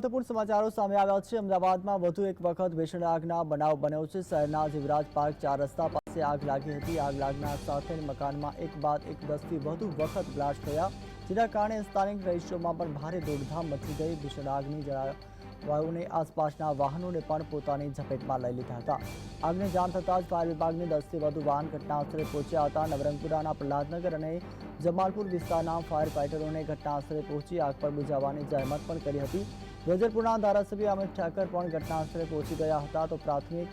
મહત્વપૂર્ણ સમાચારો સામે આવ્યા છે. અમદાવાદમાં વધુ એક વખત ભીષણ આગના બનાવ બન્યો છે. શહેરના જીવરાજ પાર્ક ચાર રસ્તા પાસે આગ લાગી હતી. આગ લાગના સાથે મકાનમાં એક બાદ એક દસથી વધુ વખત બ્લાસ્ટ થયા. જેના કારણે સ્થાનિક રહીશોમાં પણ ભારે દોડધામ મચી ગઈ. ભીષણ આગની જળવાયુને આસપાસના વાહનોને પણ પોતાની ઝપેટમાં લઈ લીધા હતા. આગને જાણ થતાં જ ફાયર વિભાગની દસથી વધુ વાહન ઘટનાસ્થળે પહોંચ્યા હતા. નવરંગપુરાના પ્રહલાદનગર અને જમાલપુર વિસ્તારના ફાયર ફાઇટરોને ઘટનાસ્થળે પહોંચી આગ પર બુઝાવવાની જહેમત પણ કરી હતી. વેજલપુરના ધારાસભ્ય અમિત ઠાકર પણ ઘટનાસ્થળે પહોંચી ગયા હતા તો પ્રાથમિક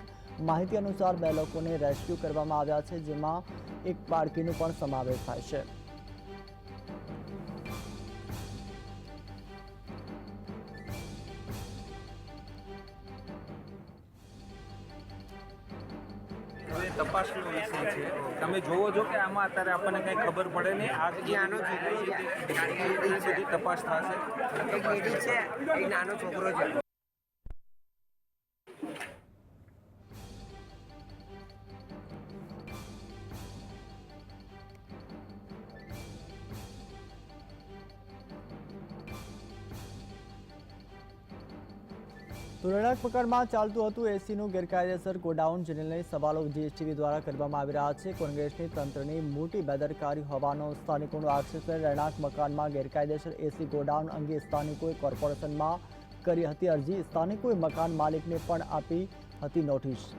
માહિતી અનુસાર બે લોકોને રેસ્ક્યુ કરવામાં આવ્યા છે, જેમાં એક બાળકીનો પણ સમાવેશ થાય છે. તપાસનો વિષય છે. તમે જોવો છો કે આમાં અત્યારે આપણને કંઈ ખબર પડે નહીં. આ નાનો છોકરો છે. બધી તપાસ થશે. એક લેડી છે એક નાનો છોકરો છે. તો પકડમાં ચાલતું હતું એસીનું ગેરકાયદેસર ગોડાઉન, જેને લઈ સવાલો જીએસટીવી દ્વારા કરવામાં આવી રહ્યા છે. કોંગ્રેસની તંત્રની મોટી બેદરકારી હોવાનો સ્થાનિકોનો આક્ષેપ છે. રહેણાંક મકાનમાં ગેરકાયદેસર એસી ગોડાઉન અંગે સ્થાનિકોએ કોર્પોરેશનમાં કરી હતી અરજી. સ્થાનિકોએ મકાન માલિકને પણ આપી હતી નોટિસ.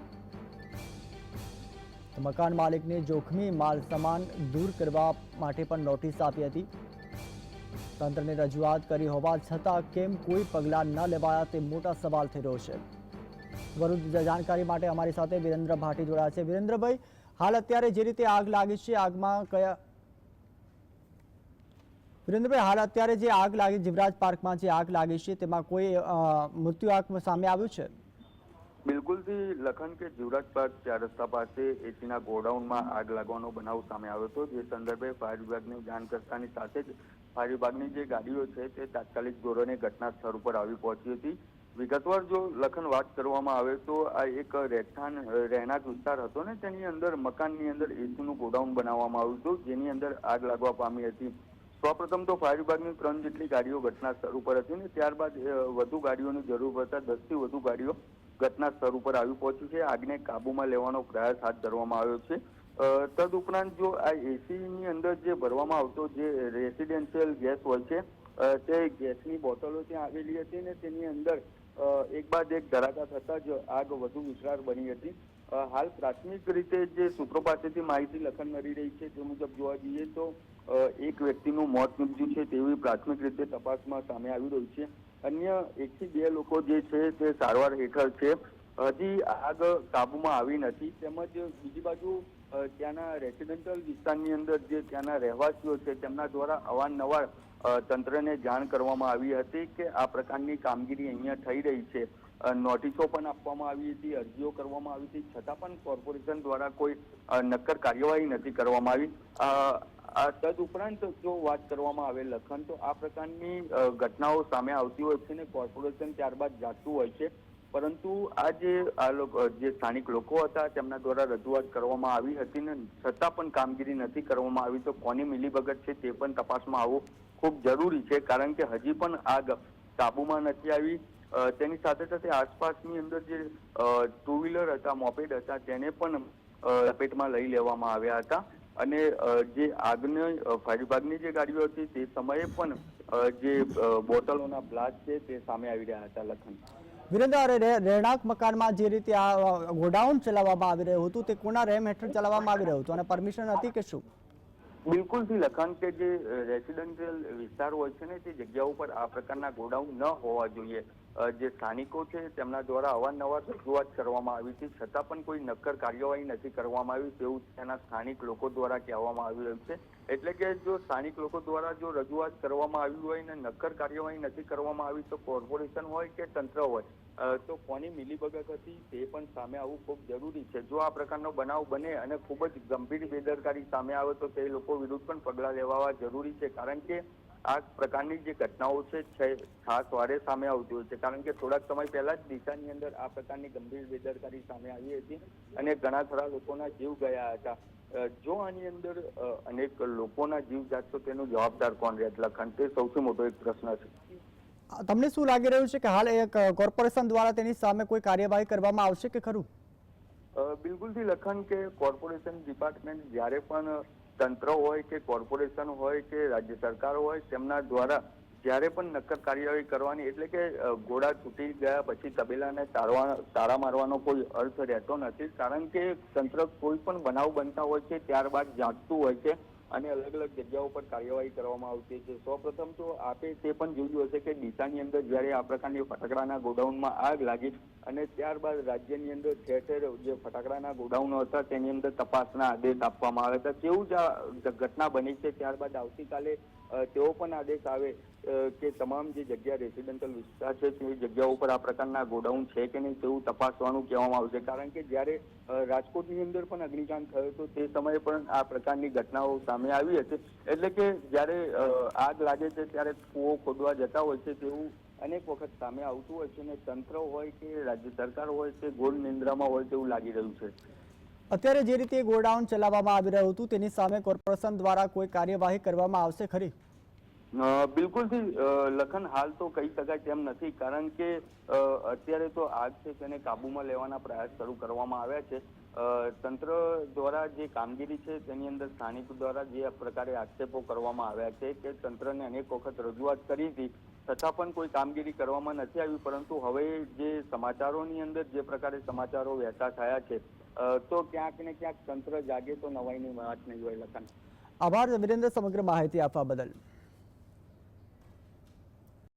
મકાન માલિકને જોખમી માલ સામાન દૂર કરવા માટે પણ નોટિસ આપી હતી. તંત્રને રજૂઆત કરી હોવા છતાં કેમ કોઈ પગલાં ન લેવાયા તે મોટા સવાલ થઈ રહ્યો છે. વધુ જાણકારી માટે અમારી સાથે વિરેન્દ્ર ભાટી જોડાયા છે. વિરેન્દ્રભાઈ, હાલ અત્યારે જે રીતે આગ લાગી છે, આગમાં કયા વિરેન્દ્રભાઈ, હાલ અત્યારે જે આગ લાગી, જીવરાજ પાર્કમાં જે આગ લાગી છે, તેમાં કોઈ મૃત્યુ આંક સામે આવ્યું છે? બિલકુલથી લખન કે જીવરાજ પાર્ક ચાર રસ્તા પાસે એસીના ગોડાઉનમાં આગ લાગવાનો બનાવ સામે આવ્યો હતો. જે સંદર્ભે ફાયર વિભાગને જાણ કરતાની સાથે જ ફાયર વિભાગની જે ગાડીઓ છે તે તાત્કાલિક ધોરણે ઘટના સ્થળ ઉપર આવી પહોંચી હતી. વિગતવાર જો લખન વાત કરવામાં આવે તો આ એક રહેઠાણ, રહેણાંક વિસ્તાર હતો ને, તેની અંદર મકાનની અંદર એસીનું ગોડાઉન બનાવવામાં આવ્યું હતું, જેની અંદર આગ લાગવા પામી હતી. સૌપ્રથમ તો ફાયર વિભાગની ત્રણ જેટલી ગાડીઓ ઘટના સ્થળ ઉપર હતી ને, ત્યારબાદ વધુ ગાડીઓની જરૂર પડતા દસથી વધુ ગાડીઓ ઘટના સ્થળ ઉપર આવી પહોંચી છે. આગને કાબૂમાં લેવાનો પ્રયાસ હાથ ધરવામાં આવ્યો છે. અ, તદુપરાંત જો આ એસીની અંદર જે ભરવામાં આવતો જે રેસિડેન્શિયલ ગેસ હોય છે તે ગેસની બોટલો ત્યાં આવેલી હતી ને તેની અંદર એક બાદ એક ધરાકા થતાં જ આગ વધુ વિકરાળ બની હતી. હાલ પ્રાથમિક રીતે જે સૂત્રો પાસેથી માહિતી લખન મળી રહી છે તે મુજબ જોવા જઈએ તો એક વ્યક્તિનું મોત નીપજ્યું છે તેવી પ્રાથમિક રીતે તપાસમાં સામે આવી રહ્યું છે. અન્ય એકથી બે લોકો જે છે તે સારવાર હેઠળ છે. હજી આગ કાબુમાં આવી નથી. તેમજ બીજી બાજુ ત્યાંના રેસિડેન્શિયલ વિસ્તારની અંદર જે ત્યાંના રહેવાસીઓ છે, તેમના દ્વારા અવારનવાર તંત્રને જાણ કરવામાં આવી હતી કે આ પ્રકારની કામગીરી અહીંયા થઈ રહી છે. નોટિસો પણ આપવામાં આવી હતી, અરજીઓ કરવામાં આવી હતી, છતાં પણ કોર્પોરેશન દ્વારા કોઈ નક્કર કાર્યવાહી નથી કરવામાં આવી. તદ ઉપરાંત જો વાત કરવામાં આવે લખન, તો આ પ્રકારની ઘટનાઓ સામે આવતી હોય છે ને કોર્પોરેશન ત્યારબાદ જાતું હોય છે. પરંતુ આ જે આ જે સ્થાનિક લોકો હતા, તેમના દ્વારા રજૂઆત કરવામાં આવી હતી ને છતાં પણ કામગીરી નથી કરવામાં આવી, તો કોની મિલીભગત છે તે પણ તપાસમાં આવવું ખૂબ જરૂરી છે, કારણ કે હજી પણ આગ કાબુમાં નથી આવી. તેની સાથે સાથે આસપાસની અંદર જે ટુ વ્હીલર હતા, મોપેડ હતા, તેને પણ લપેટમાં લઈ લેવામાં આવ્યા હતા. અને જે આગને ફાયર વિભાગની જે ગાડીઓ હતી તે સમયે પણ જે બોટલોના બ્લાસ્ટ છે તે સામે આવી રહ્યા હતા લખન. વિરેન્દ્ર રહેણાંક મકાનમાં જે રીતે આ ગોડાઉન ચલાવવામાં આવી રહ્યું હતું, તે કોના રેમ હેઠળ ચલાવવામાં આવી રહ્યું હતું? અને પરમિશન હતી કે શું? બિલકુલથી લખાણ કે જે રેસિડેન્શિયલ વિસ્તાર હોય છે ને, તે જગ્યાઓ ઉપર આ પ્રકારના ગોડાઉન ન હોવા જોઈએ. જે સ્થાનિકો છે, તેમના દ્વારા અવારનવાર રજૂઆત કરવામાં આવી હતી છતાં પણ કોઈ નક્કર કાર્યવાહી નથી કરવામાં આવી, તેવું ત્યાંના સ્થાનિક લોકો દ્વારા કહેવામાં આવી રહ્યું છે. એટલે કે જો સ્થાનિક લોકો દ્વારા જો રજૂઆત કરવામાં આવી હોય ને નક્કર કાર્યવાહી નથી કરવામાં આવી, તો કોર્પોરેશન હોય કે તંત્ર હોય તો કોની મિલીભગત હતી તે પણ સામે આવવું ખૂબ જરૂરી છે. જો આ પ્રકારનો બનાવ બને અને ખૂબ જ ગંભીર બેદરકારી સામે આવે, તો તે લોકો વિરુદ્ધ પણ પગલાં લેવા જરૂરી છે. કારણ કે આ પ્રકારની જે ઘટનાઓ છે, ખાસ વારે સામે આવતી હોય છે. કારણ કે થોડાક સમય પહેલા જ દિશાની અંદર આ પ્રકારની ગંભીર બેદરકારી સામે આવી હતી અને ઘણા ખરા લોકોના જીવ ગયા હતા. જો આની અંદર અનેક લોકોના જીવ જાત તો તેનો જવાબદાર કોણ રહે? લખન તે સૌથી મોટો એક પ્રશ્ન છે. તમને શું લાગી રહ્યું છે કે હાલ એક કોર્પોરેશન દ્વારા તેની સામે કોઈ કાર્યવાહી કરવામાં આવશે કે ખરું? બિલકુલથી લખન કે કોર્પોરેશન ડિપાર્ટમેન્ટ જ્યારે પણ તંત્ર હોય કે કોર્પોરેશન હોય કે રાજ્ય સરકાર હોય તેમના દ્વારા જ્યારે પણ નક્કર કાર્યવાહી કરવાની, એટલે કે ઘોડા છૂટી ગયા પછી તબેલાને તારવા, તારા મારવાનો કોઈ અર્થ રહેતો નથી. કારણ કે તંત્ર કોઈ પણ બનાવ બનતા હોય છે, ત્યારબાદ જાગતું હોય છે. અને અલગ અલગ જગ્યાઓ પર કાર્યવાહી કરવામાં આવતી છે. સૌપ્રથમ તો આપે તે પણ જોયું હશે કે ડીસાની અંદર જ્યારે આ પ્રકારની ફટાકડાના ગોડાઉનમાં આગ લાગી અને ત્યારબાદ રાજ્યની અંદર ઠેર ઠેર જે ફટાકડાના ગોડાઉનો હતા તેની અંદર તપાસના આદેશ આપવામાં આવ્યા હતા. તેવું જ આ ઘટના બની છે. ત્યારબાદ આવતીકાલે તેઓ પણ આદેશ આવે કે તમામ જે જગ્યા રેસિડેન્ટલ વિસ્તાર છે તે જગ્યાઓ ઉપર આ પ્રકારના ગોડાઉન છે કે નહીં તેવું તપાસવાનું કહેવામાં આવશે. કારણ કે જ્યારે રાજકોટની અંદર પણ અગ્નિકાંડ થયો હતો તે સમયે પણ આ પ્રકારની ઘટનાઓ સામે આવી હતી એટલે કે જ્યારે આગ લાગે છે ત્યારે કૂવો ખોદવા જતા હોય છે તેવું અનેક વખત સામે આવતું હોય છે અને તંત્ર હોય કે રાજ્ય સરકાર હોય છે ગોળ નિંદ્રામાં હોય તેવું લાગી રહ્યું છે. અત્યારે જે રીતે ગોડાઉન ચલાવવામાં આવી રહ્યું હતું, તેની સામે કોર્પોરેશન દ્વારા કોઈ કાર્યવાહી કરવામાં આવશે ખરી? બિલકુલથી લખન હાલ તો કહી શકાય તેમ નથી, કારણ કે અત્યારે તો આગ છે તેને કાબૂમાં લેવાના પ્રયાસ શરૂ કરવામાં આવ્યા છે. તંત્ર દ્વારા જે કામગીરી છે તેની અંદર સ્થાનિકો દ્વારા જે પ્રકારે આક્ષેપો કરવામાં આવ્યા છે કે તંત્રને અનેક વખત રજૂઆત કરી હતી, છતાં પણ કોઈ કામગીરી કરવામાં નથી આવી, પરંતુ હવે જે સમાચારોની અંદર જે પ્રકારે સમાચારો વહેતા થયા છે તો ક્યાંક ને ક્યાંક તંત્ર જાગે તો નવાઈની વાત નહીં હોય લખન. આભાર વિરેન્દ્ર સમગ્ર માહિતી આપવા બદલ.